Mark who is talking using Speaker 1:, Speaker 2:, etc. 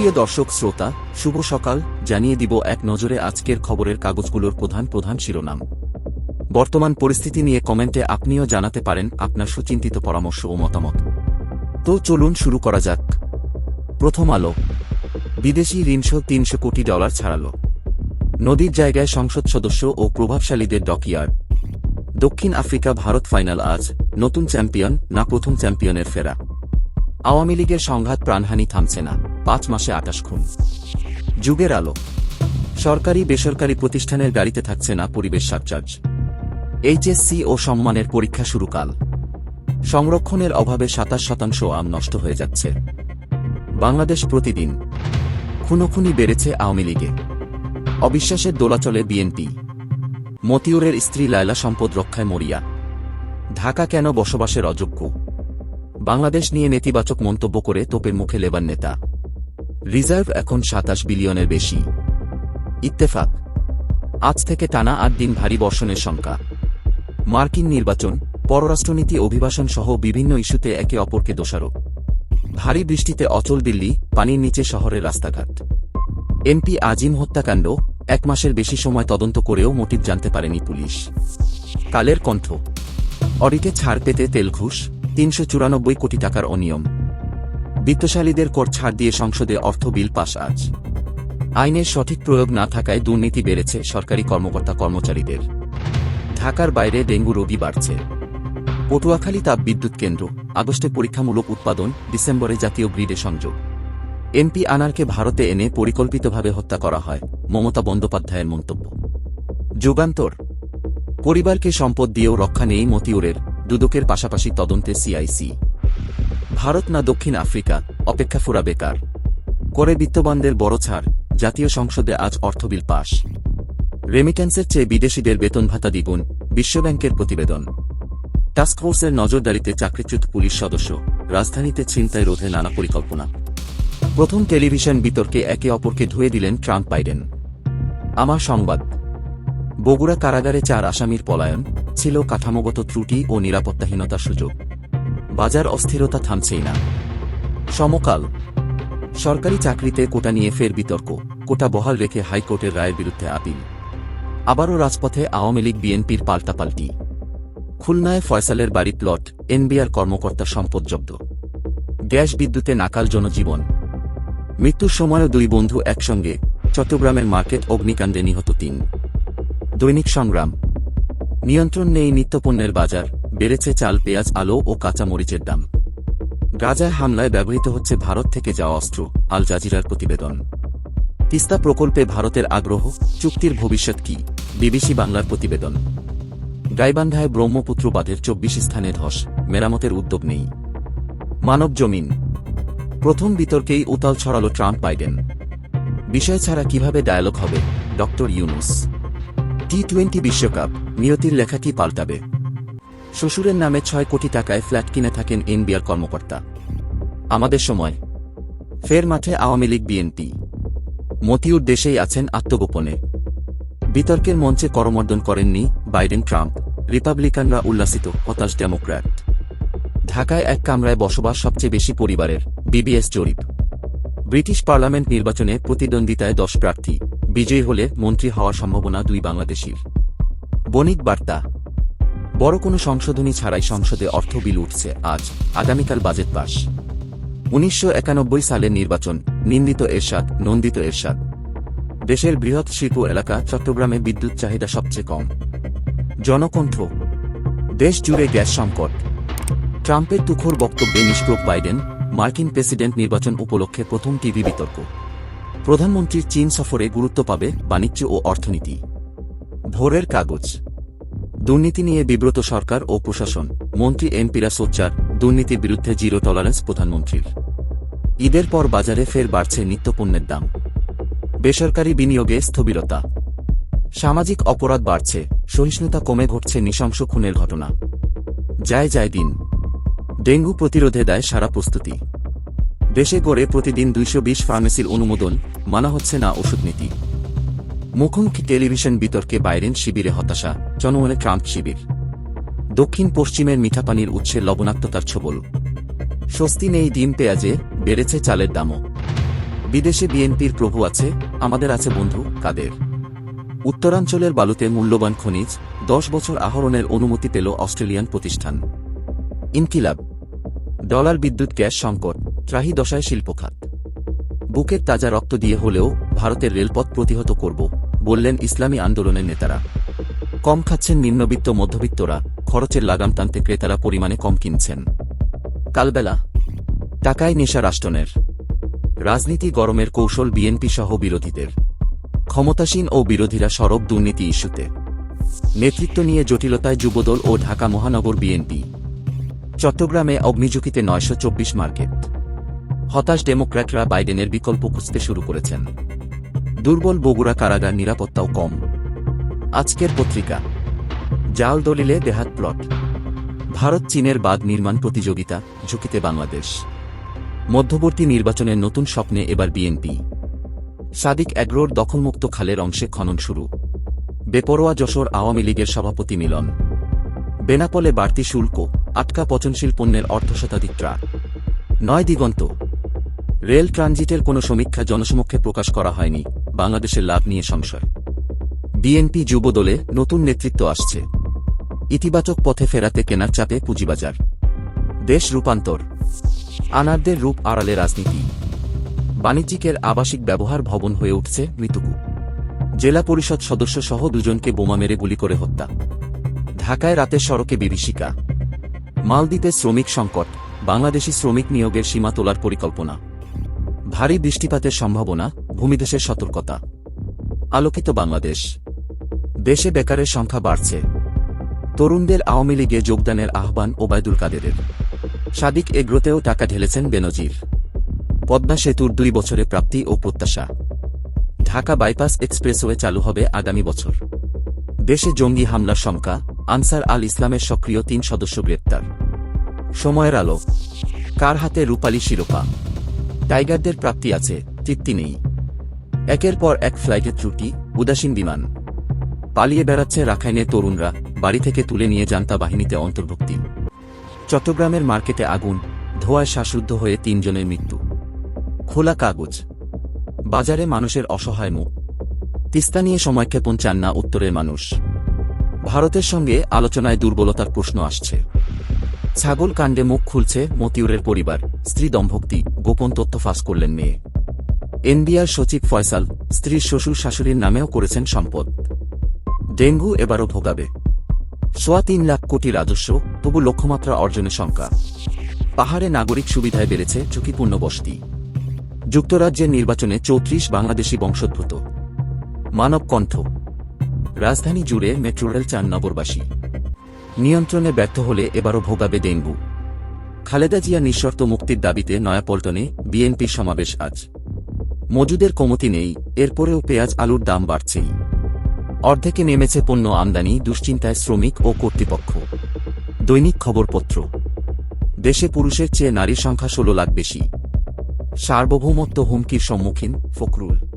Speaker 1: সুপ্রিয় দর্শক, শ্রোতা, শুভ সকাল। জানিয়ে দিব এক নজরে আজকের খবরের কাগজগুলোর প্রধান প্রধান শিরোনাম। বর্তমান পরিস্থিতি নিয়ে কমেন্টে আপনিও জানাতে পারেন আপনার সুচিন্তিত পরামর্শ ও মতামত। তো চলুন শুরু করা যাক। প্রথম আলো। বিদেশি ঋণশো তিনশো কোটি ডলার ছাড়ালো। নদীর জায়গায় সংসদ সদস্য ও প্রভাবশালীদের ডকইয়ার্ড। দক্ষিণ আফ্রিকা ভারত ফাইনাল আজ, নতুন চ্যাম্পিয়ন না প্রথম চ্যাম্পিয়নের ফেরা। আওয়ামী লীগের সংঘাত প্রাণহানি থামছে না। পাঁচ মাসে আটাশ খুন। যুগের আলো। সরকারি বেসরকারি প্রতিষ্ঠানের গাড়িতে থাকছে না পরিবেশ সাবচার্জ এইচএসসি ও সম্মানের পরীক্ষা শুরু কাল সংরক্ষণের অভাবে সাতাশ শতাংশ আম নষ্ট হয়ে যাচ্ছে। বাংলাদেশ প্রতিদিন খুনোখুনি বেড়েছে আওয়ামী লীগে। অবিশ্বাসের দোলাচলে বিএনপি। মতিউরের স্ত্রী লায়লা সম্পদ রক্ষায় মরিয়া। ঢাকা কেন বসবাসের অযোগ্য? বাংলাদেশ নিয়ে নেতিবাচক মন্তব্য করে তোপের মুখে লেবার নেতা। রিজার্ভ এখন সাতাশ বিলিয়নের বেশি। ইত্তেফাক। আজ থেকে টানা আট দিন ভারী বর্ষণের শঙ্কা। মার্কিন নির্বাচন, পররাষ্ট্রনীতি অভিবাসন সহ বিভিন্ন ইস্যুতে একে অপরকে দোষারোপ। ভারী বৃষ্টিতে অচল দিল্লি, পানির নিচে শহরের রাস্তাঘাট। এমপি আজিম হত্যাকাণ্ড, এক মাসের বেশি সময় তদন্ত করেও মোটিভ জানতে পারেনি পুলিশ। কালের কণ্ঠ। অডিটে ছাড় পেতে তেল ঘুষ তিনশো কোটি টাকার অনিয়ম। বিত্তশালীদের কর ছাড় দিয়ে সংসদে অর্থ বিল পাশ আজ। আইনের সঠিক প্রয়োগ না থাকায় দুর্নীতি বেড়েছে সরকারি কর্মকর্তা কর্মচারীদের। ঢাকার বাইরে ডেঙ্গু রোগী বাড়ছে। পটুয়াখালী তাপ বিদ্যুৎ কেন্দ্র, আগস্টে পরীক্ষামূলক উৎপাদন, ডিসেম্বরে জাতীয় গ্রিডে সংযোগ। এমপি আনারকে ভারতে এনে পরিকল্পিতভাবে হত্যা করা হয়, মমতা বন্দ্যোপাধ্যায়ের মন্তব্য। যুগান্তর। পরিবারকে সম্পদ দিয়েও রক্ষা নেই মতিউরের, দুদকের পাশাপাশি তদন্তে সিআইসি। ভারত না দক্ষিণ আফ্রিকা, অপেক্ষা ফুরা বেকার। করে বিত্তবানদের বড় ছাড়, জাতীয় সংসদে আজ অর্থবিল পাশ রেমিট্যান্সের চেয়ে বিদেশিদের বেতন ভাতা দ্বিগুণ, বিশ্বব্যাংকের প্রতিবেদন। টাস্কফোর্সের নজরদারিতে চাকরিচ্যুত পুলিশ সদস্য, রাজধানীতে ছিনতাই রোধে নানা পরিকল্পনা। প্রথম টেলিভিশন বিতর্কে একে অপরকে ধুয়ে দিলেন ট্রাম্প বাইডেন। আমার সংবাদ। বগুড়া কারাগারে চার আসামির পলায়ন, ছিল কাঠামোগত ত্রুটি ও নিরাপত্তাহীনতার সুযোগ। বাজার অস্থিরতা থামছেই না। সমকাল। সরকারি চাকরিতে কোটা নিয়ে ফের বিতর্ক, কোটা বহাল রেখে হাইকোর্টের রায়ের বিরুদ্ধে আপিল। আবারও রাজপথে আওয়ামী লীগ বিএনপির পাল্টাপাল্টি। খুলনায় ফয়সালের বাড়ি প্লট, এনবিআর কর্মকর্তা সম্পদ জব্দ। গ্যাস বিদ্যুতে নাকাল জনজীবন। মৃত্যুর সময়ও দুই বন্ধু একসঙ্গে, চট্টগ্রামের মার্কেট অগ্নিকাণ্ডে নিহত তিন। দৈনিক সংগ্রাম। নিয়ন্ত্রণ নেই নিত্যপণ্যের বাজার। বেড়েছে চাল, পেঁয়াজ, আলো ও কাঁচা মরিচের দাম। গাজায় হামলায় ব্যবহৃত হচ্ছে ভারত থেকে যাওয়া অস্ত্র, আল জাজিরার প্রতিবেদন। তিস্তা প্রকল্পে ভারতের আগ্রহ, চুক্তির ভবিষ্যৎ কি? বিবিসি বাংলার প্রতিবেদন। গাইবান্ধায় ব্রহ্মপুত্র বাঁধের চব্বিশ স্থানে ধস, মেরামতের উদ্যোগ নেই। মানব জমিন। প্রথম বিতর্কেই উতাল ছড়াল ট্রাম্প, বাইডেন। বিষয় ছাড়া কীভাবে ডায়ালগ হবে? ড ইউনুস। টি টোয়েন্টি বিশ্বকাপ, নিয়তির লেখাটি পাল্টাবে? শ্বশুরের নামে ছয় কোটি টাকায় ফ্ল্যাট কিনে থাকেন এনবিআর কর্মকর্তা। আমাদের সময়। ফের মাঠে আওয়ামী লীগ বিএনপি। মতিউর দেশেই আছেন আত্মগোপনে। বিতর্কের মঞ্চে করমর্দন করেননি বাইডেন ট্রাম্প, রিপাবলিকানরা উল্লাসিত, হতাশ ডেমোক্র্যাট। ঢাকায় এক কামরায় বসবাস সবচেয়ে বেশি পরিবারের, বিবিএস জরিপ। ব্রিটিশ পার্লামেন্ট নির্বাচনে প্রতিদ্বন্দ্বিতায় দশ প্রার্থী, বিজয়ী হলে মন্ত্রী হওয়ার সম্ভাবনা দুই বাংলাদেশির। বণিক বার্তা। বড় কোনো সংশোধনী ছাড়াই সংসদে অর্থ বিল উঠছে আজ। আগামীকাল বাজেট পাশ উনিশশো একানব্বই সালের নির্বাচন, নিন্দিত এরশাদ, নন্দিত এরশাদ। দেশের বৃহৎ শিল্প এলাকা চট্টগ্রামে বিদ্যুৎ চাহিদা সবচেয়ে কম। জনকণ্ঠ। দেশ জুড়ে গ্যাস সংকট। ট্রাম্পের তুখোর বক্তব্যে নিষ্প্রভ বাইডেন, মার্কিন প্রেসিডেন্ট নির্বাচন উপলক্ষে প্রথম টিভি বিতর্ক। প্রধানমন্ত্রীর চীন সফরে গুরুত্ব পাবে বাণিজ্য ও অর্থনীতি। ভোরের কাগজ। দুর্নীতি নিয়ে বিব্রত সরকার ও প্রশাসন। মন্ত্রী এমপিরা সোচ্চার দুর্নীতির বিরুদ্ধে জিরো টলারেন্স প্রধানমন্ত্রীর। ঈদের পর বাজারে ফের বাড়ছে নিত্যপণ্যের দাম। বেসরকারি বিনিয়োগে স্থবিরতা। সামাজিক অপরাধ বাড়ছে, সহিষ্ণুতা কমে ঘটছে নৃশংস খুনের ঘটনা। যায় যায় দিন। ডেঙ্গু প্রতিরোধে দেয় সারা প্রস্তুতি। দেশে গড়ে প্রতিদিন দুইশো বিশ ফার্মেসির অনুমোদন, মানা হচ্ছে না ওষুধ নীতি মুখোমুখি টেলিভিশন বিতর্কে বাইরেন শিবিরে হতাশা, জনমনে ট্রাম্প শিবির। দক্ষিণ পশ্চিমের মিঠাপানির উৎসে লবণাক্ততার ছবল। স্বস্তি নেই ডিম পেঁয়াজে, বেড়েছে চালের দামও। বিদেশে বিএনপির প্রভু আছে, আমাদের আছে বন্ধু, কাদের? উত্তরাঞ্চলের বালুতে মূল্যবান খনিজ, দশ বছর আহরণের অনুমতি পেল অস্ট্রেলিয়ান প্রতিষ্ঠান। ইনকিলাব। ডলার বিদ্যুৎ গ্যাস সংকট, ত্রাহি দশায় শিল্পখাত। বুকের তাজা রক্ত দিয়ে হলেও ভারতের রেলপথ প্রতিহত করব। বললেন, ইসলামী আন্দোলনের নেতারা, কম খাচ্ছেন নিম্নবিত্ত মধ্যবিত্তরা, খরচের লাগাম টানতে ক্রেতারা পরিমাণে কম কিনছেন। কালবেলা, টাকায় নেশা রাষ্ট্রনের, রাজনীতি গরমের কৌশল বিএনপি সহ বিরোধীদের, ক্ষমতাসীন ও বিরোধীরা সরব দুর্নীতি ইস্যুতে। নেতৃত্ব নিয়ে জটিলতায় যুবদল ও ঢাকা মহানগর বিএনপি। চট্টগ্রামে অগ্নিঝুঁকিতে নয়শো চব্বিশ মার্কেট। হতাশ ডেমোক্র্যাটরা বাইডেনের বিকল্প খুঁজতে শুরু করেছেন। দুর্বল বগুড়া কারাগার নিরাপত্তাও কম। আজকের পত্রিকা, জাল দলিলে দেহাত প্লট। ভারত চীনের বাদ নির্মাণ প্রতিযোগিতা, ঝুঁকিতে বাংলাদেশ। মধ্যবর্তী নির্বাচনের নতুন স্বপ্নে এবার বিএনপি। সাদিক অ্যাগ্রোর দখলমুক্ত খালের অংশে খনন শুরু। বেপরোয়া যশোর আওয়ামী লীগের সভাপতি মিলন। বেনাপলে বাড়তি শুল্ক, আটকা পচনশীল পণ্যের অর্ধশতাধিক ট্রাক নয় দিগন্ত। রেল ট্রানজিটের কোনো সমীক্ষা জনসমক্ষে প্রকাশ করা হয়নি। বাংলাদেশের লাভ নিয়ে সংশয়। বিএনপি যুবদলে নতুন নেতৃত্ব আসছে। ইতিবাচক পথে ফেরাতে কেনার চাপে পুঁজিবাজার। দেশ রূপান্তর। আনারদের রূপ আড়ালে রাজনীতি। বাণিজ্যিকের আবাসিক ব্যবহার ভবন হয়ে উঠছে মৃত্যুকু জেলা পরিষদ সদস্য সহ দুজনকে বোমা মেরে গুলি করে হত্যা। ঢাকায় রাতের সড়কে বিভীষিকা। মালদ্বীপে শ্রমিক সংকট। বাংলাদেশি শ্রমিক নিয়োগের সীমা তোলার পরিকল্পনা। ভারী বৃষ্টিপাতের সম্ভাবনা। ভূমিদেশের সতর্কতা। আলোকিত বাংলাদেশ। দেশে বেকারের সংখ্যা বাড়ছে। তরুণদের আওয়ামী লীগে যোগদানের আহ্বান ওবায়দুল কাদেরের। সাদিক এগ্রোতেও টাকা ঢেলেছেন বেনজির। পদ্মা সেতুর দুই বছরে প্রাপ্তি ও প্রত্যাশা। ঢাকা বাইপাস এক্সপ্রেসওয়ে চালু হবে আগামী বছর। দেশে জঙ্গি হামলার শঙ্কা আনসার আল ইসলামের সক্রিয় তিন সদস্য গ্রেপ্তার। সময়ের আলো। কার হাতে রূপালী শিরোপা? টাইগারদের প্রাপ্তি আছে, তৃপ্তি নেই। একের পর এক ফ্লাইটের ত্রুটি, উদাসীন বিমান। পালিয়ে বেড়াচ্ছে রাখাইনের তরুণরা, বাড়ি থেকে তুলে নিয়ে জান্তা বাহিনীতে অন্তর্ভুক্তি। চট্টগ্রামের মার্কেটে আগুন, ধোয়ায় শ্বাসরুদ্ধ হয়ে তিনজনের মৃত্যু। খোলা কাগজ। বাজারে মানুষের অসহায় মুখ। তিস্তা নিয়ে সময়ক্ষেপণ চান না উত্তরের মানুষ। ভারতের সঙ্গে আলোচনায় দুর্বলতার প্রশ্ন আসছে। ছাগল কাণ্ডে মুখ খুলছে মতিউরের পরিবার, স্ত্রী দম্ভক্তি, গোপন তথ্য ফাঁস করলেন মেয়ে। এনবিআর সচিব ফয়সাল, স্ত্রীর শ্বশুর শাশুড়ির নামেও করেছেন সম্পদ। ডেঙ্গু এবারও ভোগাবে। সোয়া তিন লাখ কোটি রাজস্ব, তবু লক্ষ্যমাত্রা অর্জনের শঙ্কা। পাহাড়ে নাগরিক সুবিধায় বেড়েছে ঝুঁকিপূর্ণ বসতি। যুক্তরাজ্যের নির্বাচনে চৌত্রিশ বাংলাদেশি বংশোদ্ভূত। মানব কণ্ঠ। রাজধানী জুড়ে মেট্রো রেল চান নগরবাসী। নিয়ন্ত্রণে ব্যর্থ হলে এবারও ভোগাবে ডেঙ্গু। খালেদা জিয়া নিঃশর্ত মুক্তির দাবিতে নয়াপল্টনে বিএনপির সমাবেশ আজ। মজুদের কমতি নেই, এরপরেও পেঁয়াজ আলুর দাম বাড়ছেই। অর্ধেকে নেমেছে পণ্য আমদানি, দুশ্চিন্তায় শ্রমিক ও কর্তৃপক্ষ। দৈনিক খবরপত্র। দেশে পুরুষের চেয়ে নারীর সংখ্যা ষোলো লাখ বেশি। সার্বভৌমত্ব হুমকির সম্মুখীন ফখরুল।